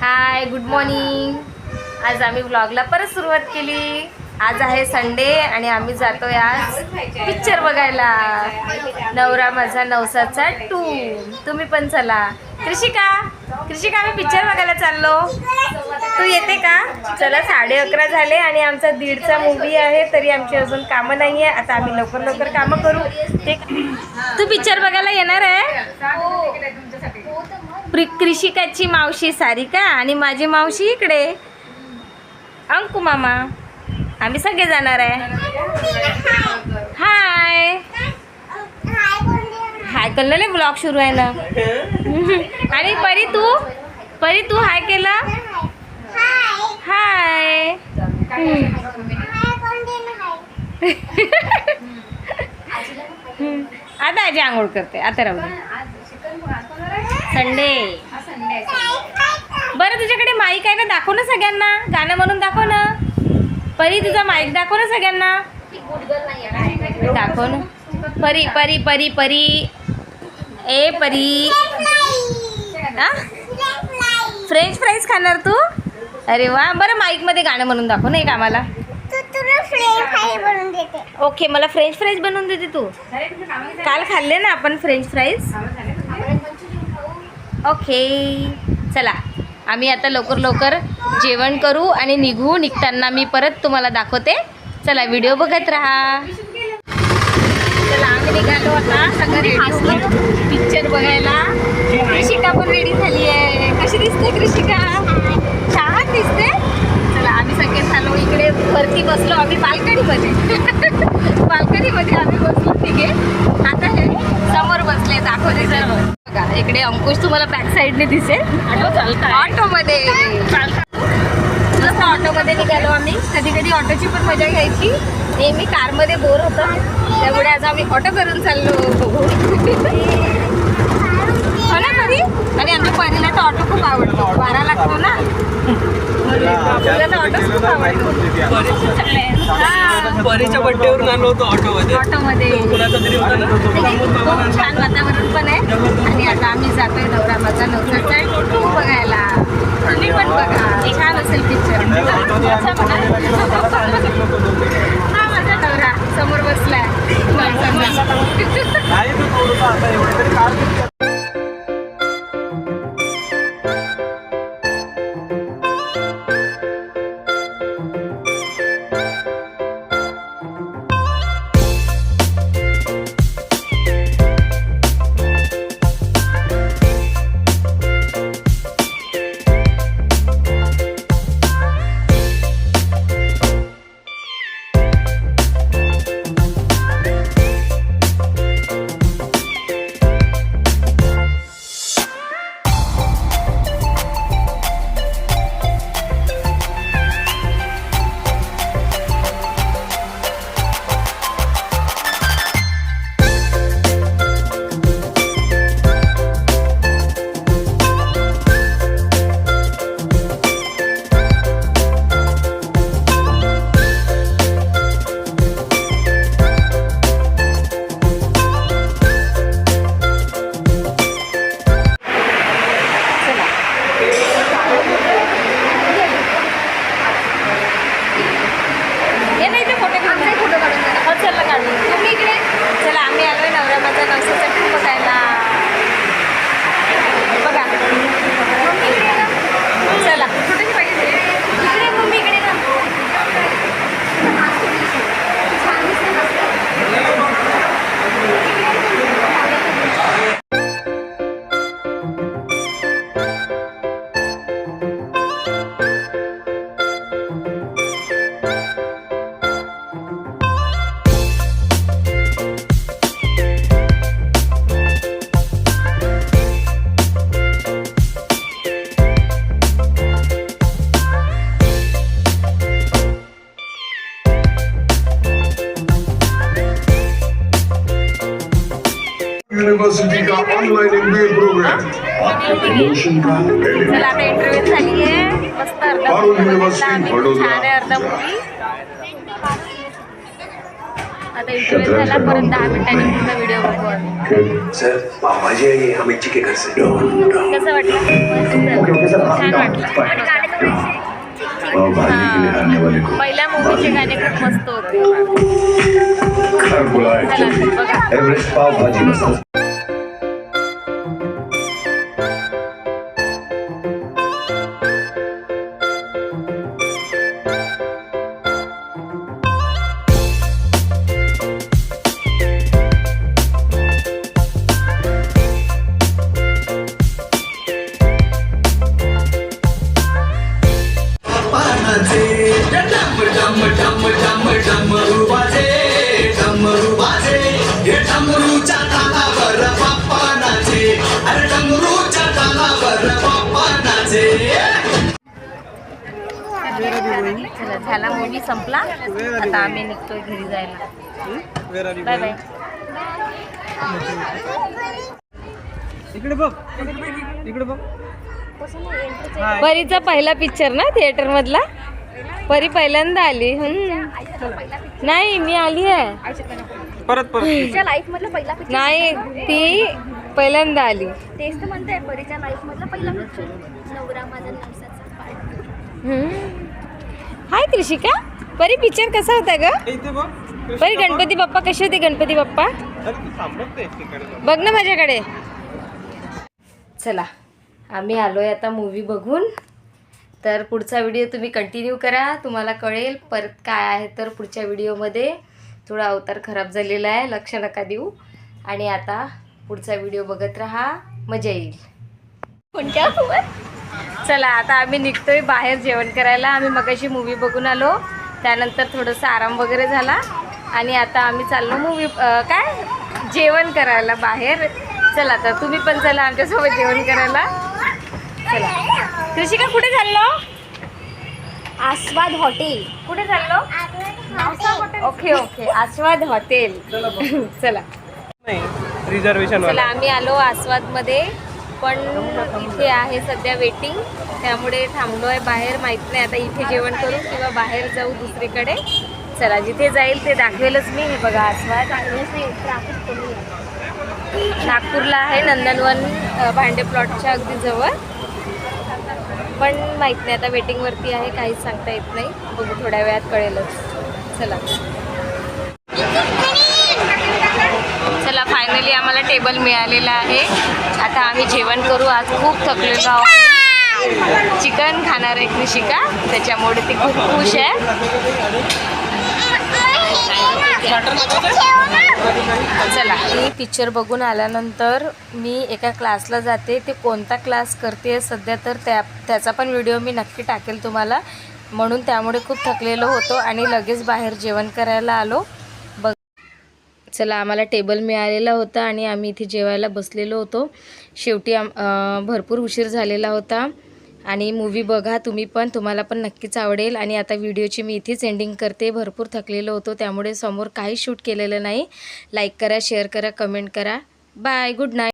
Hi good morning आज आम्ही व्लॉगला परत सुरुवात केली. आज आहे संडे आणि आम्ही जातोय आज पिक्चर बघायला. नवरा माझा नवसाचा टू तुम्ही पण चला. कृषिका कृषिका आम्ही पिक्चर बघायला चाललो. तू येते का? चला साडे अकरा झाले आणि आमचा दीडचा मूवी आहे तरी आमची अजून कामं नाही आहे आता आम्ही लवकर लवकर कामं करू. ते तू पिक्चर बघायला येणार आहे? हो. प्रि कृषिकाची मावशी सारिका आणि माझी मावशी इकडे. अंकू मामा आम्ही सगळे जाणार आहे. हाय हाय कळलं ब्लॉग सुरू आहे ना? आणि परी तू? परी तू हाय केलं? हाय आता आजी आंघोळ करते. आता राहू संडे. बरं तुझ्याकडे माईक आहे ना दाखव ना सगळ्यांना. गाणं म्हणून दाखव ना. परी तुझा माईक दाखव ना सगळ्यांना. दाखव ना. परी परी परी परी. ए परी. हा? फ्रेंच फ्राईज खाणार तू? अरे वा. बरं माईकमध्ये गाणं म्हणून दाखव ना एक आम्हाला. ओके मला फ्रेंच फ्राईज बनवून देते तू. काल खाल्ले ना आपण फ्रेंच फ्राईज ओके. चला आम्ही आता लवकर लवकर जेवण करू आणि निघू. निघताना मी परत तुम्हाला दाखवते. चला व्हिडिओ बघत राहा. चला आम्ही निघालो आता. सगळ्यांनी हसलो. पिक्चर बघायला. कृषिका पण रेडी झाली आहे. कशी दिसते कृषिका छान दिसते. चला आम्ही सगळे झालो. इकडे वरती बसलो. आम्ही बाल्कनीमध्ये. बाल्कनीमध्ये आम्ही बसलो. तिघे आता हे समोर बसले. दाखवले सर्व. बघा इकडे अंकुश तुम्हाला बॅक साईडने दिसेल. ऑटो चालता ऑटोमध्ये. मस्त ऑटोमध्ये निघालो आम्ही. कधी कधी ऑटोची पण मजा घ्यायची. नेहमी कारमध्ये बोर होतं. त्यामुळे आज आम्ही ऑटो करून चाललो. हो परी आणि आमच्या परीला तर ऑटो खूप आवडतो. वारा लागतो ना? तिला तर ऑटो खूप आवडतो हा, परीच्या बड्डेवरून आलो होतो ऑटोमध्ये. ऑटोमध्ये. कुणाचा तरी होता ना? खूप छान वातावरण पण आहे. आणि आता आम्ही जातोय नवरा माझा नवसाचा टू बघायला. तुम्ही पण बघा. छान असेल पिक्चर हा माझा नवरा समोर बसलाय. चला आता इंटरव्ह्यू झाली आहे मस्त अर्धा मूवी आता इंटरव्ह्यू झाला परत दहा मिनिटांनी पुन्हा व्हिडिओ बघू आम्ही. सर पाव भाजी आहे आम्ही चिके घर से. कसं वाटलं. छान वाटलं. वाले को पहिल्या मूवीचे गाणे खूप मस्त होते. घर बुलाए जल्दी एवरेस्ट चला झाला मूवी संपला. आता आम्ही निघतोय घरी जायला. बाय बाय इकडे बघ. इकडे बघ. परीचा पहिला पिक्चर ना थिएटर मधला? परी पहिल्यांदा आली. हम्म. नाही मी आली आहे. परत परत. तिच्या लाईफ मधला पहिला पिक्चर नाही ती पहिल्यांदा आली. तेच तर म्हणताय परीच्या लाईफ मधला पहिला पिक्चर नवरा माझा नवसाचा. हाय त्रिशिका परी पिक्चर कसा होता ग? परी गणपती बाप्पा कशी होती गणपती बाप्पा. बघ. ना माझ्याकडे. चला आम्ही आलोय आता मूवी बघून. तर पुढचा व्हिडिओ तुम्ही कंटिन्यू करा. तुम्हाला कळेल परत काय आहे तर पुढच्या व्हिडिओमध्ये थोडा अवतार खराब झालेला आहे लक्ष नका देऊ. आणि आता पुढचा व्हिडिओ बघत राहा. मजा येईल. कोणत्या चला आता आम्ही निघतोय बाहेर जेवण करायला. आम्ही मगाशी मूवी बघून आलो. त्यानंतर थोडंसं आराम वगैरे झाला. आणि आता आम्ही चाललो मूवी काय? जेवण करायला बाहेर. चला तर तुम्ही पण चला आमच्यासोबत जेवण करायला. चला. कृषिका कुठे चाललो? आस्वाद हॉटेल. कुठे चाललो? Okay okay. आस्वाद हॉटेल. चला नाही रिझर्वेशन चला आम्ही आलो आस्वादमध्ये. पण इथे आहे सध्या वेटिंग त्यामुळे थांबलो आहे बाहेर. माहीत नाही आता इथे जेवण करू किंवा बाहेर जाऊ दुसरीकडे. चला जिथे जाईल ते दाखवेलच मी. हे बघा आस्वाद. नागपूरला आहे नंदनवन भांडे प्लॉटच्या अगदी जवळ. पण माहीत नाही आता वेटिंगवरती आहे काहीच सांगता येत नाही. बघू थोड्या वेळात कळेलच. चला चला फायनली आम्हाला टेबल मिळालेला आहे. आता आम्ही जेवण करू. आज खूप थकलेलो आहोत. चिकन खाणार आहे कृषिका त्याच्यामुळे ती खूप खुश आहे. चला. मी पिक्चर बघून आल्यानंतर मी एका क्लासला जाते. ते कोणता क्लास करते सध्या तर त्या त्याचा पण व्हिडिओ मी नक्की टाकेल तुम्हाला. म्हणून त्यामुळे खूप थकलेलो होतो आणि लगेच बाहेर जेवण करायला आलो. चला आम्हाला टेबल मिळालेला होता आणि आम्ही इथे जेवायला बसलेलो होतो. शेवटी आम भरपूर उशीर झालेला होता. आणि मूवी बघा तुम्ही पण तुम्हाला पण नक्कीच आवडेल. आणि आता व्हिडिओची मी इथेच एंडिंग करते. भरपूर थकलेलो होतो त्यामुळे समोर काही शूट केलेलं नाही. लाईक करा शेअर करा कमेंट करा. Bye good night